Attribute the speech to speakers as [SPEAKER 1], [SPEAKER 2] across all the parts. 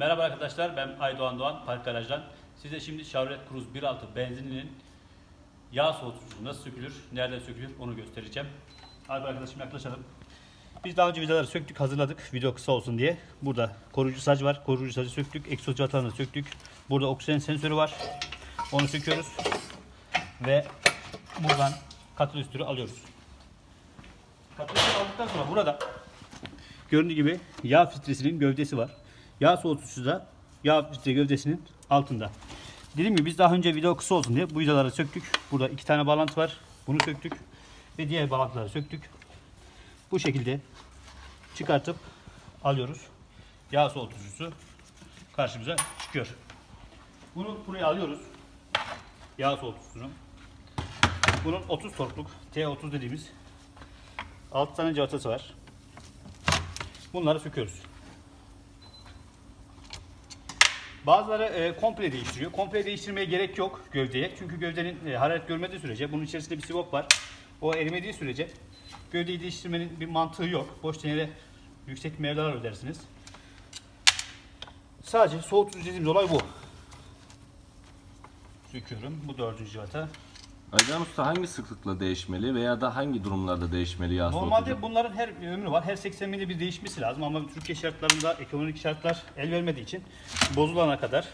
[SPEAKER 1] Merhaba arkadaşlar ben Aydoğan Doğan Park Garaj'dan. Size şimdi Chevrolet Cruze 1.6 benzininin yağ soğutucusu nasıl sökülür, nereden sökülür onu göstereceğim. Hadi arkadaşım yaklaşalım. Biz daha önce vidaları söktük, hazırladık video kısa olsun diye. Burada koruyucu sac var, koruyucu sacı söktük, egzoz cıvatalarını söktük. Burada oksijen sensörü var, onu söküyoruz. Ve buradan katalizörü alıyoruz. Katalizörü aldıktan sonra burada Göründüğü gibi yağ filtresinin gövdesi var. Yağ soğutucusu da yağ filtre gövdesinin altında. Dediğim gibi biz daha önce video kısa olsun diye bu vidaları söktük. Burada iki tane bağlantı var. Bunu söktük. Ve diğer bağlantıları söktük. Bu şekilde çıkartıp alıyoruz. Yağ soğutucusu karşımıza çıkıyor. Bunu buraya alıyoruz. Yağ soğutucusunu. Bunun 30 torkluk T30 dediğimiz 6 tane cıvatası var. Bunları söküyoruz. Bazıları e, komple değiştiriyor. Komple değiştirmeye gerek yok gövdeye. Çünkü gövdenin e, hararet görmediği sürece bunun içerisinde bir sivop var. O erimediği sürece gövdeyi değiştirmenin bir mantığı yok. Boş denere yüksek mevlalar ödersiniz. Sadece soğutucu dediğimiz olay bu. Söküyorum. Bu dördüncü civata.
[SPEAKER 2] Aydan Usta hangi sıklıkla değişmeli veya da hangi durumlarda değişmeli yağ
[SPEAKER 1] Normalde
[SPEAKER 2] soğutucu?
[SPEAKER 1] bunların her ömrü var. Her 80 milde bir değişmesi lazım ama Türkiye şartlarında ekonomik şartlar el vermediği için bozulana kadar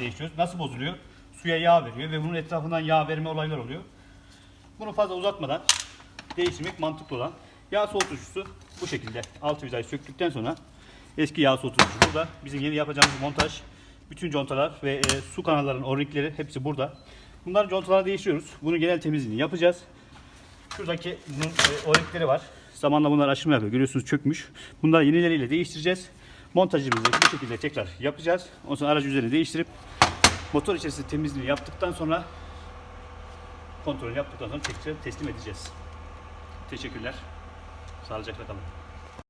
[SPEAKER 1] değişiyoruz. Nasıl bozuluyor? Suya yağ veriyor ve bunun etrafından yağ verme olaylar oluyor. Bunu fazla uzatmadan değiştirmek mantıklı olan yağ soğutucusu bu şekilde. Altı vidayı söktükten sonra eski yağ soğutucusu burada. Bizim yeni yapacağımız montaj bütün contalar ve e, su kanallarının orikleri hepsi burada. Bunların contaları değiştiriyoruz. Bunun genel temizliğini yapacağız. Şuradaki bunun e, var. Zamanla bunlar aşınma yapıyor. Görüyorsunuz çökmüş. Bunları yenileriyle değiştireceğiz. Montajımızı bu şekilde tekrar yapacağız. Ondan sonra aracı üzerine değiştirip motor içerisinde temizliğini yaptıktan sonra kontrolünü yaptıktan sonra tekrar teslim edeceğiz. Teşekkürler. Sağlıcakla kalın.